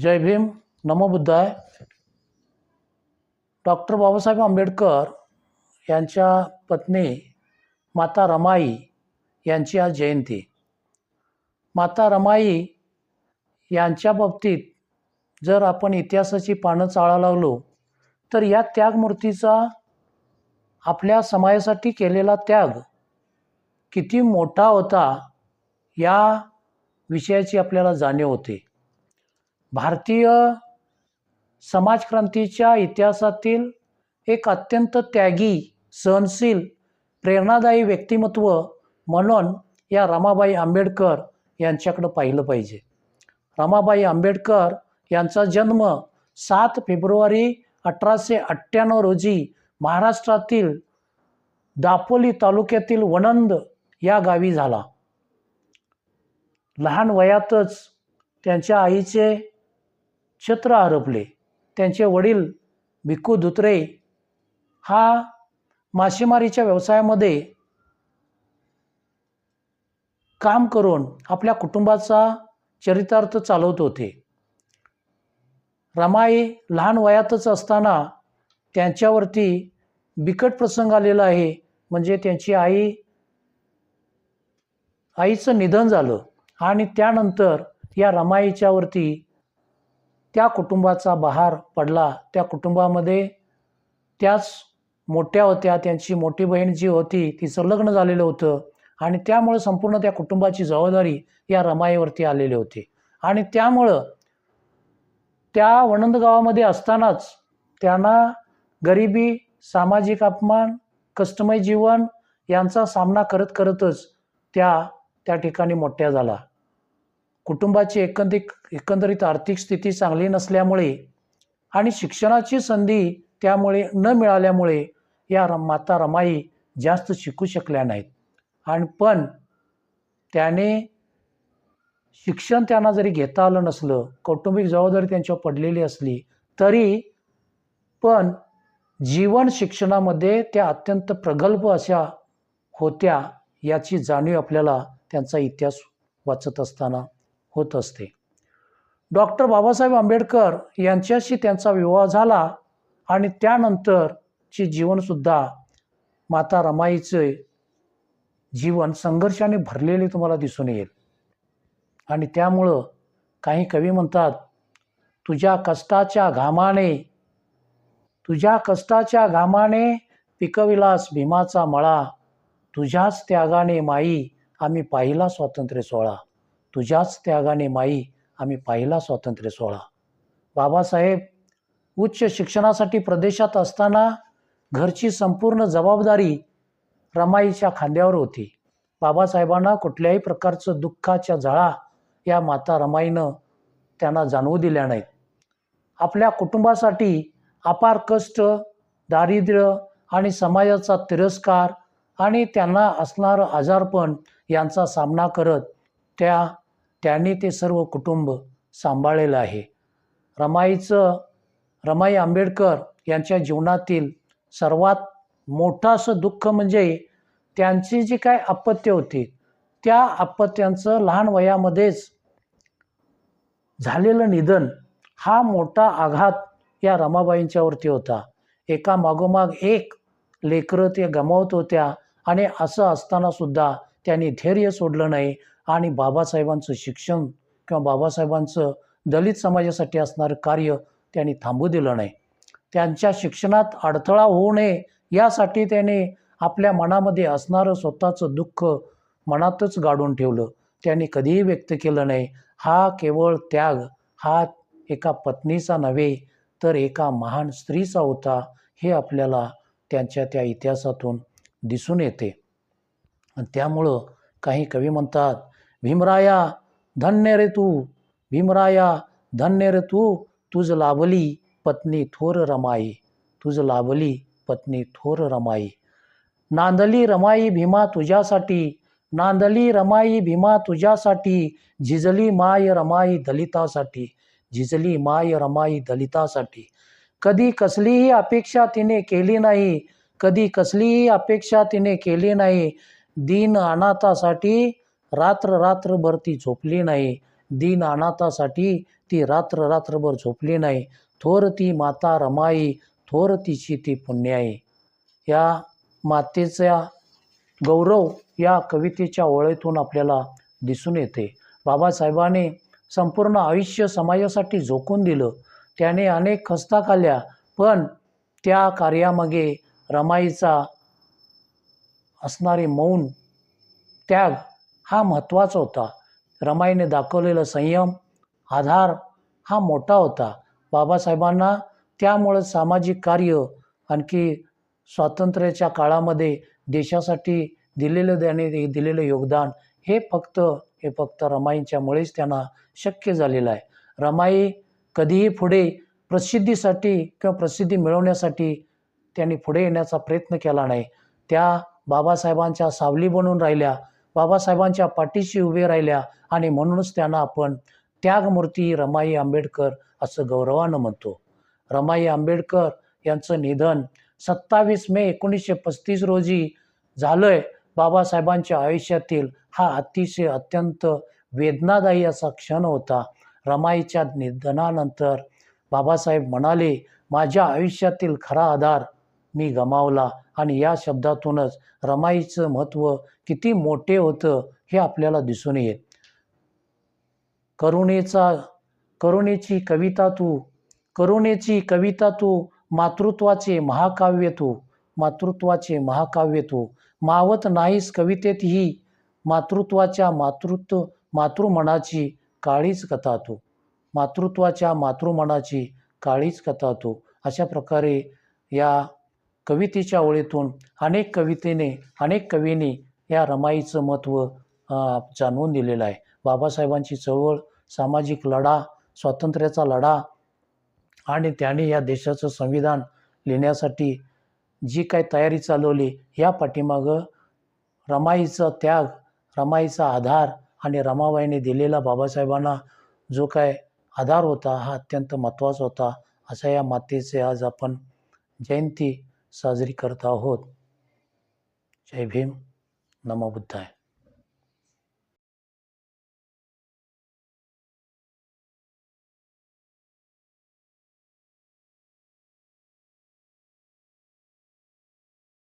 जय भीम. नमो बुद्धाय. डॉक्टर बाबासाहेब आंबेडकर यांच्या पत्नी माता रमाई यांची आज जयंती. माता रमाई यांच्या बाबतीत जर आपण इतिहासाची पानं चाळा लागलो तर या त्यागमूर्तीचा आपल्या समाजासाठी केलेला त्याग किती मोठा होता या विषयाची आपल्याला जाणीव होते. भारतीय समाजक्रांतीच्या इतिहासातील एक अत्यंत त्यागी सहनशील प्रेरणादायी व्यक्तिमत्व म्हणून या रमाबाई आंबेडकर यांच्याकडं पाहिलं पाहिजे. रमाबाई आंबेडकर यांचा जन्म सात फेब्रुवारी अठराशे अठ्ठ्याण्णव रोजी महाराष्ट्रातील दापोली तालुक्यातील वणंद या गावी झाला. लहान वयातच त्यांच्या आईचे छत्र हरपले त्यांचे वडील भिक्खू धुत्रे हा मासेमारीच्या व्यवसायामध्ये काम करून आपल्या कुटुंबाचा चरितार्थ चालवत होते. रमाई लहान वयातच असताना त्यांच्यावरती बिकट प्रसंग आलेला आहे. म्हणजे त्यांची आई आईचं निधन झालं आणि त्यानंतर या रमाईच्यावरती त्या कुटुंबाचा बहार पडला. त्या कुटुंबामध्ये त्याच मोठ्या होत्या. त्यांची मोठी बहीण जी होती तिचं लग्न झालेलं होतं आणि त्यामुळं संपूर्ण त्या कुटुंबाची जबाबदारी या रमाईवरती आलेली होती. आणि त्यामुळं त्या वणंद गावामध्ये असतानाच त्यांना गरिबी सामाजिक अपमान कष्टमय जीवन यांचा सामना करत करतच त्या त्या ठिकाणी मोठ्या झाला. कुटुंबाची एकंदरीत एकंदरीत आर्थिक स्थिती चांगली नसल्यामुळे आणि शिक्षणाची संधी त्यामुळे न मिळाल्यामुळे या रम माता रमाई जास्त शिकू शकल्या नाहीत. आणि पण त्याने शिक्षण त्यांना जरी घेता आलं नसलं कौटुंबिक जबाबदारी त्यांच्यावर पडलेली असली तरी पण जीवन शिक्षणामध्ये त्या अत्यंत प्रगल्भ अशा होत्या याची जाणीव आपल्याला त्यांचा इतिहास वाचत असताना होत असते. डॉक्टर बाबासाहेब आंबेडकर यांच्याशी त्यांचा विवाह झाला आणि त्यानंतरची जीवनसुद्धा माता रमाईचे जीवन संघर्षाने भरलेले तुम्हाला दिसून येईल. आणि त्यामुळं काही कवी म्हणतात तुझ्या कष्टाच्या घामाने तुझ्या कष्टाच्या घामाने पिकविलास भीमाचा मळा तुझ्याच त्यागाने माई आम्ही पाहिला स्वातंत्र्य सोहळा. तुझ्याच त्यागाने माई आम्ही पाहिला स्वातंत्र्य सोहळा. बाबासाहेब उच्च शिक्षणासाठी प्रदेशात असताना घरची संपूर्ण जबाबदारी रमाईच्या खांद्यावर होती. बाबासाहेबांना कुठल्याही प्रकारचं दुःखाच्या झळा या माता रमाईनं त्यांना जाणवू दिल्या नाहीत. आपल्या कुटुंबासाठी अपार कष्ट दारिद्र्य आणि समाजाचा तिरस्कार आणि त्यांना असणारं आजारपण यांचा सामना करत त्या त्यांनी ते सर्व कुटुंब सांभाळलेलं आहे. रमाईचं रमाई आंबेडकर यांच्या जीवनातील सर्वात मोठं असं दुःख म्हणजे त्यांची जी काय अपत्य होती त्या अपत्यांचं लहान वयामध्येच झालेलं निधन हा मोठा आघात या रमाबाईंच्यावरती होता. एका मागोमाग एक लेकरं ते गमावत होत्या आणि असं असताना सुद्धा त्यांनी धैर्य सोडलं नाही. आणि बाबासाहेबांचं शिक्षण किंवा बाबासाहेबांचं दलित समाजासाठी असणारं कार्य त्यांनी थांबू दिलं नाही. त्यांच्या शिक्षणात अडथळा होऊ नये यासाठी त्याने आपल्या मनामध्ये असणारं स्वतःचं दुःख मनातच गाडून ठेवलं. त्यांनी कधीही व्यक्त केलं नाही. हा केवळ त्याग. हा एका पत्नीचा नव्हे तर एका महान स्त्रीचा होता हे आपल्याला त्यांच्या त्या इतिहासातून दिसून येते. आणि त्यामुळं काही कवी म्हणतात भीमराया धन्य रे तू. भीमराया धन्य रे तू. तुझ लाभली पत्नी थोर रमाई. तुझ लाभली पत्नी थोर रमाई. नांदली रमाई भीमा तुझ्यासाठी. नांदली रमाई भीमा तुझ्यासाठी. झिजली माय रमाई दलितासाठी. झिजली माय रमाई दलितासाठी. कधी कसलीही अपेक्षा तिने केली नाही. कधी कसलीही अपेक्षा तिने केली नाही. दीन अनाथासाठी रात्र रात्रभर ती झोपली नाही. दीन अनाथासाठी ती रात्र रात्रभर झोपली नाही. थोर ती माता रमाई थोर तिची ती पुण्याई. या मातेचा गौरव या कवितेच्या ओळीतून आपल्याला दिसून येते. बाबासाहेबाने संपूर्ण आयुष्य समाजासाठी झोकून दिलं. त्याने अनेक खस्ता खाल्ल्या पण त्या कार्यामागे रमाईचा असणारे मौन त्याग हा महत्त्वाचा होता. रमाईने दाखवलेला संयम आधार हा मोठा होता. बाबासाहेबांना त्यामुळं सामाजिक कार्य आणखी स्वातंत्र्याच्या काळामध्ये देशासाठी दिलेलं त्याने दिलेलं योगदान हे फक्त हे फक्त रमाईंच्यामुळेच त्यांना शक्य झालेलं आहे. रमाई कधीही पुढे प्रसिद्धीसाठी किंवा प्रसिद्धी मिळवण्यासाठी त्यांनी पुढे येण्याचा प्रयत्न केला नाही. त्या बाबासाहेबांच्या सावली बनून राहिल्या. बाबासाहेबांच्या पाठीशी उभे राहिल्या आणि म्हणूनच त्यांना आपण त्यागमूर्ती रमाई आंबेडकर असं गौरवानं म्हणतो. रमाई आंबेडकर यांचं निधन सत्तावीस मे एकोणीसशे पस्तीस रोजी झालंय. बाबासाहेबांच्या आयुष्यातील हा अतिशय अत्यंत वेदनादायी असा क्षण होता. रमाईच्या निधनानंतर बाबासाहेब म्हणाले माझ्या आयुष्यातील खरा आधार मी गमावला. आणि या शब्दातूनच रमाईचं महत्त्व किती मोठे होतं हे आपल्याला दिसून येत करुणेचा करुणेची कविता तू करुणेची कविता तू मातृत्वाचे महाकाव्य तू मातृत्वाचे महाकाव्य तू मावत नाहीस कवितेत ही मातृत्वाच्या मातृत्व मातृमनाची काळीच कथा तू मातृत्वाच्या मातृमनाची काळीच कथा तू अशा प्रकारे या कवितेच्या ओळीतून अनेक कवितेने अनेक कवींनी या रमाईचं महत्त्व जाणून जाणवून दिलेलं आहे. बाबासाहेबांची चळवळ सामाजिक लढा स्वातंत्र्याचा लढा आणि त्याने या देशाचं संविधान लिहिण्यासाठी जी काय तयारी चालवली या पाठीमागं रमाईचा त्याग रमाईचा आधार आणि रमाबाईने दिलेला बाबासाहेबांना जो काय आधार होता हा अत्यंत महत्त्वाचा होता अशा या मातेचे आज आपण जयंती साजरी करत आहोत. जय भीम. नमो बुद्धाय.